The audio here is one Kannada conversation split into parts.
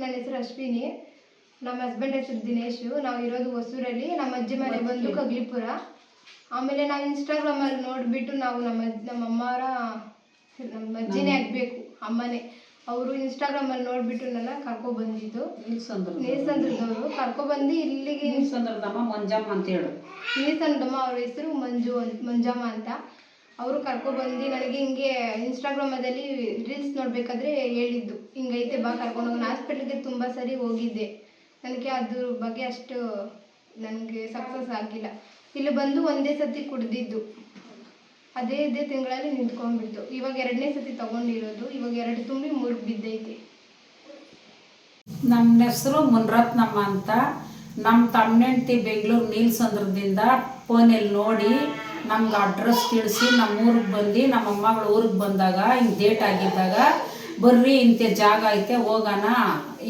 ನನ್ನ ಹೆಸರು ಅಶ್ವಿನಿ. ನಮ್ಮ ಹಸ್ಬೆಂಡ್ ಹೆಸರು ದಿನೇಶ್. ನಾವು ಇರೋದು ಹೊಸೂರಲ್ಲಿ. ನಮ್ಮ ಅಜ್ಜಿ ಮನೆ ಬಂದು ಕಗ್ಲಿಪುರ. ಆಮೇಲೆ ನಾವು ಇನ್ಸ್ಟಾಗ್ರಾಮಲ್ಲಿ ನೋಡಿಬಿಟ್ಟು ನಾವು ನಮ್ಮ ನಮ್ಮ ಅಮ್ಮರ ನಮ್ಮ ಅಜ್ಜಿನೇ ಆಗಬೇಕು ಅಮ್ಮನೇ. ಅವರು ಇನ್ಸ್ಟಾಗ್ರಾಮಲ್ಲಿ ನೋಡಿಬಿಟ್ಟು ನನ್ನ ಕರ್ಕೊಬಂದಿದ್ದು. ನೀಸಂದ್ರದವರು ಕರ್ಕೊ ಬಂದು ಇಲ್ಲಿಗೆ ನೀಲ್ಸಂದ್ರದಮ್ಮ ಮಂಜಮ್ಮ ಅಂತ ಹೇಳು. ನೀಸಂದ್ರಮ್ಮ ಅವ್ರ ಹೆಸರು ಮಂಜು ಅಂತ ಮಂಜಮ್ಮ ಅಂತ. ಅವರು ಕರ್ಕೊಬಂದು ನನಗೆ ಹಿಂಗೆ ಇನ್ಸ್ಟಾಗ್ರಾಮದಲ್ಲಿ ರೀಲ್ಸ್ ನೋಡಬೇಕಾದ್ರೆ ಹೇಳಿದ್ದು. ಹಿಂಗೈತೆ. ಬಾ ಕರ್ಕೊಂಡು ಹೋಗೋಣ ಹಾಸ್ಪಿಟ್ಲಿಗೆ ತುಂಬ ಸರಿ ಹೋಗಿದ್ದೆ. ನನಗೆ ಅದ್ರ ಬಗ್ಗೆ ಅಷ್ಟು ನನಗೆ ಸಕ್ಸಸ್ ಆಗಿಲ್ಲ. ಇಲ್ಲಿ ಬಂದು ಒಂದೇ ಸತಿ ಕುಡ್ದಿದ್ದು. ಅದೇ ಇದೇ ತಿಂಗಳಲ್ಲಿ ನಿಂತ್ಕೊಂಡ್ಬಿಡ್ತು. ಇವಾಗ ಎರಡನೇ ಸತಿ ತಗೊಂಡಿರೋದು, ಇವಾಗ ಎರಡು ತುಂಬಿ ಮೂರು ಬಿದ್ದೈತಿ. ನಮ್ಮ ಹೆಸರು ಮುನ್ರತ್ನಮ್ಮ ಅಂತ. ನಮ್ಮ ತಮ್ಮನೆಂಟಿ ಬೆಂಗಳೂರು ನೀಲ್ಸಂದ್ರದಿಂದ ಫೋನಲ್ಲಿ ನೋಡಿ ನಮ್ಗೆ ಅಡ್ರೆಸ್ ತಿಳಿಸಿ ನಮ್ಮ ಊರಿಗೆ ಬಂದು ನಮ್ಮ ಅಮ್ಮಗಳ ಊರಿಗೆ ಬಂದಾಗ, ಹಿಂಗೆ ಡೇಟ್ ಆಗಿದ್ದಾಗ ಬರ್ರಿ ಇಂಥ ಜಾಗ ಐತೆ, ಹೋಗೋಣ.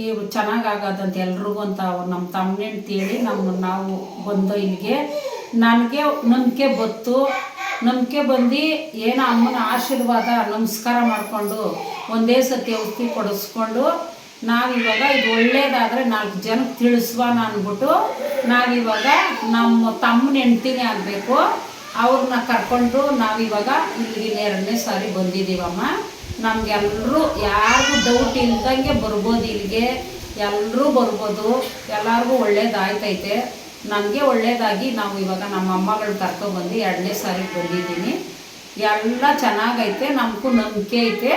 ಈ ಚೆನ್ನಾಗಾಗದಂತ ಎಲ್ರಿಗೂ ಅಂತ ನಮ್ಮ ತಮ್ಮನೆಂಟಿ ಹೇಳಿ ನಮ್ಮ ನಾವು ಬಂದು ಇಲ್ಲಿಗೆ. ನನಗೆ ನಂಬಿಕೆ ಬತ್ತು. ನಂಬಿಕೆ ಬಂದು ಏನೋ ಅಮ್ಮನ ಆಶೀರ್ವಾದ, ನಮಸ್ಕಾರ ಮಾಡಿಕೊಂಡು ಒಂದೇ ಸತಿ ಔಷಧಿ ಕೊಡಿಸ್ಕೊಂಡು ನಾವಿವಾಗ ಇದು ಒಳ್ಳೇದಾದರೆ ನಾಲ್ಕು ಜನಕ್ಕೆ ತಿಳಿಸ್ವಾನ ಅಂದ್ಬಿಟ್ಟು ನಾವಿವಾಗ ನಮ್ಮ ತಮ್ಮನ ಹೆಂಡ್ತಿನೇ ಆಗಬೇಕು. ಅವ್ರನ್ನ ಕರ್ಕೊಂಡು ನಾವಿವಾಗ ಇಲ್ಲಿಗೆ ಎರಡನೇ ಸಾರಿ ಬಂದಿದ್ದೀವಮ್ಮ. ನಮಗೆಲ್ಲರೂ ಯಾರಿಗೂ ಡೌಟ್ ಇಲ್ದಂಗೆ ಬರ್ಬೋದು ಇಲ್ಲಿಗೆ. ಎಲ್ಲರೂ ಬರ್ಬೋದು. ಎಲ್ಲರಿಗೂ ಒಳ್ಳೇದಾಯ್ತೈತೆ. ನನಗೆ ಒಳ್ಳೇದಾಗಿ ನಾವು ಇವಾಗ ನಮ್ಮ ಅಮ್ಮಗಳು ಕರ್ಕೊಬಂದು ಎರಡನೇ ಸಾರಿ ಬಂದಿದ್ದೀನಿ. ಎಲ್ಲ ಚೆನ್ನಾಗೈತೆ. ನಮಗೂ ನಂಬಿಕೆ ಐತೆ.